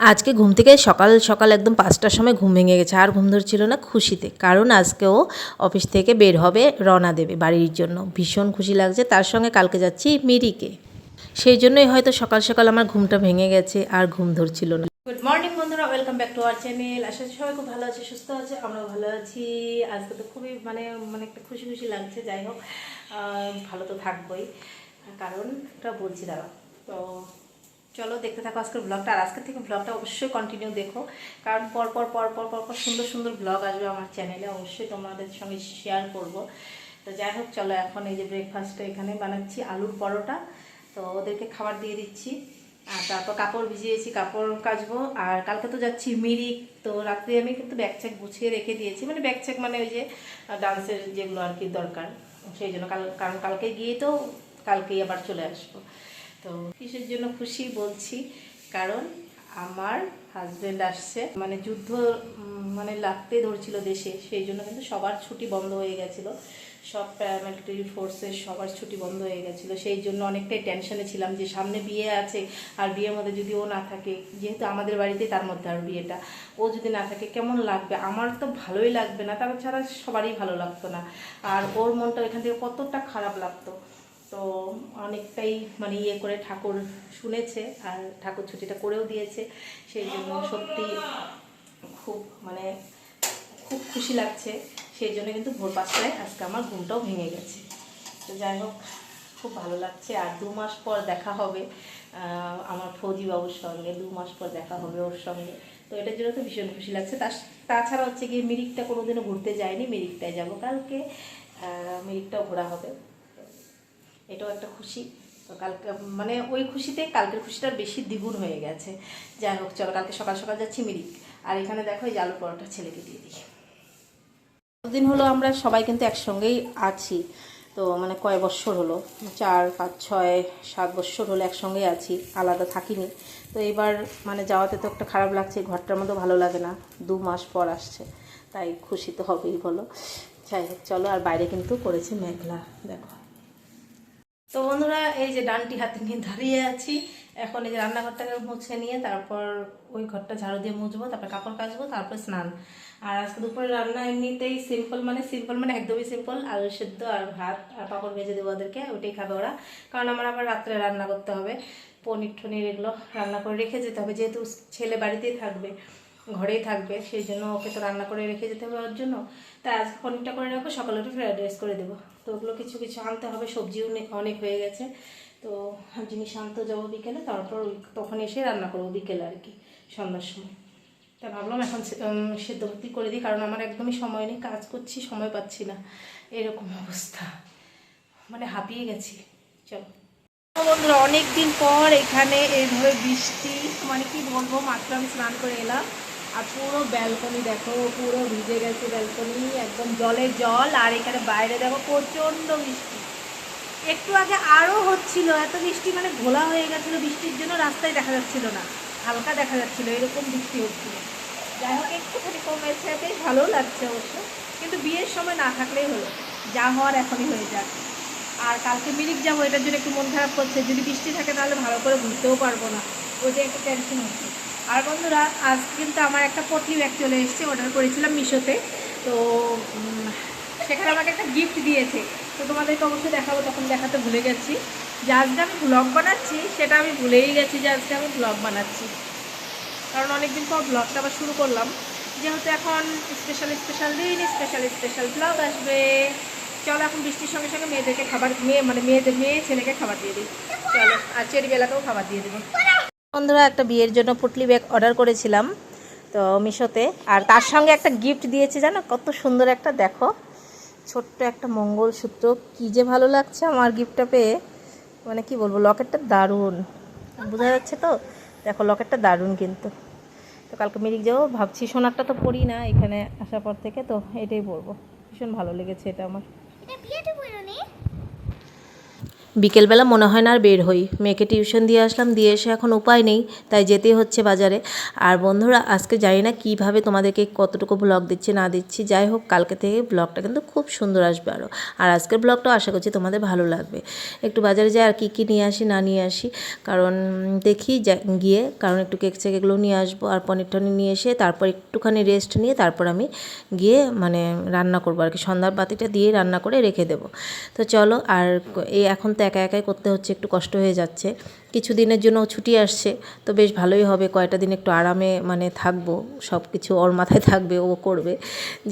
আজকে ঘুম থেকে সকাল সকাল একদম পাঁচটার সময় ঘুম ভেঙে গেছে। আর ঘুম ধরছিল না খুশিতে। কারণ আজকেও অফিস থেকে বের হবে রওনা দেবে বাড়ির জন্য। ভীষণ খুশি লাগছে। তার সঙ্গে কালকে যাচ্ছি মিরিকে। সেই জন্যই হয়তো সকাল সকাল আমার ঘুমটা ভেঙে গেছে আর ঘুম ধরছিল না। গুড মর্নিং বন্ধুরা welcome back to our channel আশা করি সবাই খুব ভালো আছে, সুস্থ আছে, আমরাও ভালো আছি। আজকে তো খুবই মানে মানে একটা খুশি খুশি লাগছে, যাই হোক। ভালো তো থাকবোই। কারণ একটা বলছি দাঁড়া তো চলো দেখতে থাকো আজকের ব্লগটা আর আজকের থেকে ব্লগটা অবশ্যই কন্টিনিউ দেখো, কারণ পর পর পর পর পর পর সুন্দর সুন্দর ব্লগ আসবে আমার চ্যানেলে অবশ্যই তোমাদের সঙ্গে শেয়ার করব। তো যাই হোক, চলো এখন এই যে ব্রেকফাস্টটা এখানে বানাচ্ছি, আলুর পরোটা। তো ওদেরকে খাবার দিয়ে দিচ্ছি, আর তারপর কাপড় ভিজিয়েছি কাপড় কাচবো, আর কালকে তো যাচ্ছি মিরিক, তো রাত্রে আমি কিন্তু ব্যাগ চেক গুছিয়ে রেখে দিয়েছি মানে ব্যাগ চেক মানে ওই যে ডান্সের যেগুলো আর কি দরকার, সেই জন্য কাল, কারণ কালকে গিয়ে তো কালকেই আবার চলে আসব। তো কিসের জন্য খুশি বলছি, কারণ আমার হাজবেন্ড আসছে। মানে যুদ্ধ মানে লাগতে ধরছিল দেশে, সেই জন্য কিন্তু সবার ছুটি বন্ধ হয়ে গেছিল। সব প্যারামিলিটারি ফোর্সের সবার ছুটি বন্ধ হয়ে গেছিল। সেই জন্য অনেকটাই টেনশনে ছিলাম যে সামনে বিয়ে আছে আর বিয়ের মধ্যে যদি ও না থাকে, যেহেতু আমাদের বাড়িতে তার মধ্যে আর বিয়েটা, ও যদি না থাকে কেমন লাগবে? আমার তো ভালোই লাগবে না তার ছাড়া সবারই ভালো লাগতো না। আর ওর মনটা এখান থেকে কতটা খারাপ লাগতো? তো অনেকটাই মানে ইয়ে করে ঠাকুর শুনেছে আর ঠাকুর ছুটিটা করেও দিয়েছে। সেই জন্য সত্যি খুব মানে খুব খুশি লাগছে। সেই জন্য কিন্তু ভোর পাঁচটায় আজকে আমার ঘুমটাও ভেঙে গেছে। তো যাই হোক, খুব ভালো লাগছে। আর দু মাস পর দেখা হবে আমার ফৌজি বাবুর সঙ্গে। দু মাস পর দেখা হবে ওর সঙ্গে। তো এটার জন্য তো ভীষণ খুশি লাগছে। তাছাড়া হচ্ছে গিয়ে মিরিকটা কোনোদিনও ঘুরতে যায়নি মিরিকটায় যাব কালকে। মিরিকটাও ঘোরা হবে। এটাও একটা খুশি। তো কালকে মানে ওই খুশিতে কালকের খুশিটার বেশি দ্বিগুণ হয়ে গেছে। যাই হোক, চলো কালকে সকাল সকাল যাচ্ছি মিরিক। আর এখানে দেখো এই আলু পরোটা ছেলেকে দিয়ে দিই। দিন হলো আমরা সবাই কিন্তু একসঙ্গেই আছি। তো মানে কয় বৎসর হলো? চার, পাঁচ, ছয়, সাত বৎসর হলো একসঙ্গেই আছি। আলাদা থাকিনি। তো এবার মানে যাওয়াতে তো একটা খারাপ লাগছে, ঘরটার মধ্যে ভালো লাগে না। দু মাস পর আসছে। তাই খুশি তো হবেই বলো। যাই হোক, চলো আর বাইরে কিন্তু করেছে মেঘলা। দেখো। তো বন্ধুরা, এই যে ডানটি হাতে নিয়ে দাঁড়িয়ে আছি। এখন এই যে রান্নাঘরটাকে মুছে নিয়ে তারপর ওই ঘরটা ঝাড়ু দিয়ে মুছবো, তারপর কাপড় কাচবো, তারপর স্নান। আর আজকে দুপুরে রান্না এমনিতেই সিম্পল মানে সিম্পল মানে একদমই সিম্পল আলু সেদ্ধ আর ভাত আর পাপড় ভেজে দেবো ওদেরকে, ওইটাই খাবে ওরা। কারণ আমার আবার রাত্রে রান্না করতে হবে। পনির টনির এগুলো রান্না করে রেখে যেতে হবে, যেহেতু ছেলে বাড়িতেই থাকবে, ঘরেই থাকবে, সেই জন্য ওকে তো রান্না করে রেখে যেতে হবে ওর জন্য। তাই আজকে পনিরটা করে রাখব সকালে উঠে ফ্রাইড রাইস করে দেবো। তো ওগুলো কিছু কিছু আনতে হবে, সবজিও অনেক হয়ে গেছে। তো জিনিস আনতে যাব বিকেলে, তারপর তখন এসে রান্না করব বিকেলে আর কি, সন্ধ্যার সময়। তা ভাবলাম এখন সেদ্ধ ভর্তি করে দিই, কারণ আমার একদমই সময় নেই, কাজ করছি, সময় পাচ্ছি না। এরকম অবস্থা। মানে হাঁপিয়ে গেছি। চলো। বন্ধুরা অনেক দিন পর এখানে এইভাবে বৃষ্টি মানে কি বলব, মাত্র আমি স্নান করে এলাম। আর পুরো ব্যালকনি দেখো, পুরো ভিজে গেছে ব্যালকনি একদম জলে জল। আর এখানে বাইরে দেখো প্রচণ্ড বৃষ্টি। একটু আগে আরও হচ্ছিল, এত বৃষ্টি মানে ঘোলা হয়ে গেছিল, বৃষ্টির জন্য রাস্তায় দেখা যাচ্ছিল না। হালকা দেখা যাচ্ছিল, এরকম বৃষ্টি হচ্ছিল। যাই হোক, একটুখানি কমেছে, বেশ ভালো লাগছে অবশ্য। কিন্তু বিয়ের সময় না থাকলেই হলো। যা হওয়ার এখনই হয়ে যাক। আর কালকে মিরিক যাব, এটার জন্য একটু মন খারাপ করছে। যদি বৃষ্টি থাকে তাহলে ভালো করে ঘুরতেও পারব না। ওইটা একটু টেনশন হচ্ছে। আর বন্ধুরা, আজ কিন্তু আমার একটা পটলি ব্যাগ চলে এসেছে অর্ডার করেছিলাম মিশোতে। তো সেখানে আমাকে একটা গিফট দিয়েছে। তো তোমাদেরকে অবশ্যই দেখাবো, তখন দেখাতে ভুলে গেছি। যে আজকে আমি ব্লগ বানাচ্ছি, সেটা আমি ভুলেই গেছি যে আজকে আমি ব্লগ বানাচ্ছি। কারণ অনেকদিন পর ব্লগটা আবার শুরু করলাম। যেহেতু এখন স্পেশাল স্পেশাল দিন স্পেশাল স্পেশাল ব্লগ আসবে। চলো এখন বৃষ্টির সঙ্গে সঙ্গে মেয়েদেরকে খাবার, মেয়ে মানে মেয়েদের, মেয়ে ছেলেকে খাবার দিয়ে দিই। চলো, আর চেরি চেরিবেলাকেও খাবার দিয়ে দেবো। বন্ধুরা, একটা বিয়ের জন্য পুটলি ব্যাগ অর্ডার করেছিলাম তো মিশোতে। আর তার সঙ্গে একটা গিফট দিয়েছে, জানো? কত সুন্দর একটা, দেখো। ছোট্ট একটা মঙ্গলসূত্র। কী যে ভালো লাগছে আমার গিফটটা পেয়ে। মানে কি বলব লকেটটা দারুণ। বোঝা যাচ্ছে তো? দেখো লকেটটা দারুণ কিন্তু। তো কালকে মিরিক যাব, ভাবছি সোনারটা তো পড়ি না এখানে আসার পর থেকে, তো এটাই পরবো ভীষণ ভালো লেগেছে এটা আমার। বিকেলবেলা মনে হয় না আর বের হই। মেয়েকে টিউশন দিয়ে আসলাম, দিয়ে এসে এখন উপায় নেই, তাই যেতেই হচ্ছে বাজারে। আর বন্ধুরা, আজকে জানি না কীভাবে তোমাদেরকে কতটুকু ব্লগ দিচ্ছি, না দিচ্ছি, যাই হোক, কালকে থেকে ব্লগটা কিন্তু খুব সুন্দর আসবে আরও আর আজকের ব্লগটাও আশা করছি তোমাদের ভালো লাগবে। একটু বাজারে যাই, আর কী কী নিয়ে আসি, না নিয়ে আসি, কারণ দেখি গিয়ে, কারণ একটু কেক চেক এগুলো নিয়ে আসব, আর পনির টনির নিয়ে এসে তারপর একটুখানি রেস্ট নিয়ে তারপর আমি গিয়ে মানে রান্না করব আর কি। সন্ধ্যার বাতিটা দিয়ে রান্না করে রেখে দেবো। তো চলো, আর এই এখন তো একা একাই করতে হচ্ছে একটু কষ্ট হয়ে যাচ্ছে। কিছু দিনের জন্য ছুটি আসছে, তো বেশ ভালোই হবে। কয়টা দিন একটু আরামে মানে থাকব সব কিছু ওর মাথায় থাকবে, ও করবে।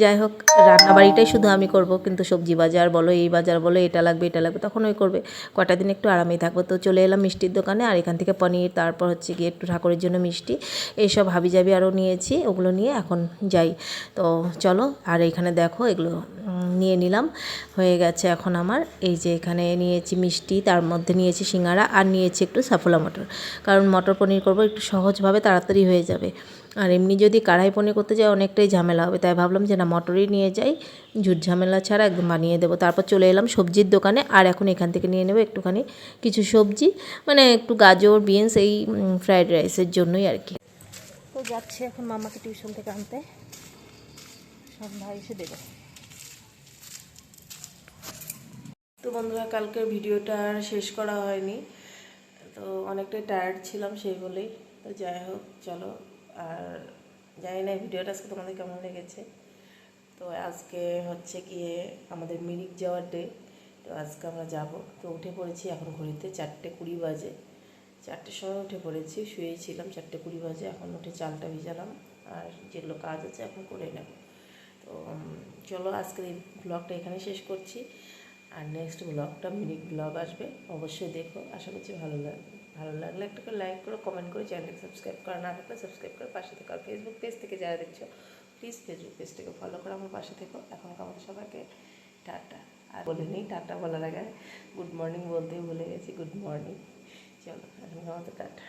যাই হোক, রান্নাবাড়িটাই শুধু আমি করব, কিন্তু সবজি বাজার বলো, এই বাজার বলো, এটা লাগবে এটা লাগবে, তখন ওই করবে। কয়টা দিন একটু আরামেই থাকব। তো চলে এলাম মিষ্টির দোকানে, আর এখান থেকে পনির, তারপর হচ্ছে গিয়ে একটু ঠাকুরের জন্য মিষ্টি, এইসব হাবি জাবি আরও নিয়েছি, ওগুলো নিয়ে এখন যাই। তো চলো, আর এখানে দেখো, এগুলো নিয়ে নিলাম। হয়ে গেছে এখন আমার, এই যে এখানে নিয়েছি মিষ্টি, তার মধ্যে নিয়েছি সিঙ্গারা, আর নিয়েছি একটু সাফোলা মটর। কারণ মটর পনির করব একটু সহজভাবে তাড়াতাড়ি হয়ে যাবে। আর এমনি যদি কাড়াই পনির করতে যাই অনেকটাই ঝামেলা হবে। তাই ভাবলাম যে না মটরই নিয়ে যাই। ঝুট ঝামেলা ছাড়া একদম বানিয়ে দেবো। তারপর চলে এলাম সবজির দোকানে। আর এখন এখান থেকে নিয়ে নেব একটুখানি কিছু সবজি। মানে একটু গাজর বিনস এই ফ্রাইড রাইসের জন্যই আর কি। তো যাচ্ছি এখন মামাকে টিউশন থেকে আনতে। সন্ধ্যা এসে দেবে। তো বন্ধুরা কালকের ভিডিওটা আর শেষ করা হয়নি। তো অনেকটাই টায়ার্ড ছিলাম সেই বলেই। তো যাই হোক, চলো। আর জানি না ভিডিওটা আজকে তোমাদের কেমন লেগেছে। তো আজকে হচ্ছে গিয়ে আমাদের মিরিক যাওয়ার ডে তো আজকে আমরা যাব। তো উঠে পড়েছি এখন ঘড়িতে চারটে কুড়ি বাজে। চারটের সময় উঠে পড়েছি শুয়েই ছিলাম চারটে কুড়ি বাজে। এখন উঠে চালটা ভিজালাম। আর যেগুলো কাজ আছে এখন করে নেব। তো চলো আজকের এই ব্লগটা এখানে শেষ করছি। আর নেক্সট ব্লগটা মিনিট ব্লগ আসবে, অবশ্যই দেখো, আশা করছি ভালো লাগবে ভালো লাগলে একটা করে লাইক করো কমেন্ট করে চ্যানেলকে সাবস্ক্রাইব করা না থাকলে সাবস্ক্রাইব করে পাশে থেকো আর ফেসবুক পেজ থেকে যারা দেখছ প্লিজ ফেসবুক পেজটাকে ফলো করে আমার পাশে থেকো। এখন আমাদের সবাইকে টাটা। আর বলে নিই, টাটা বলার আগে গুড মর্নিং বলতেই ভুলে গেছি গুড মর্নিং চলো এখন আমাদের টাটা।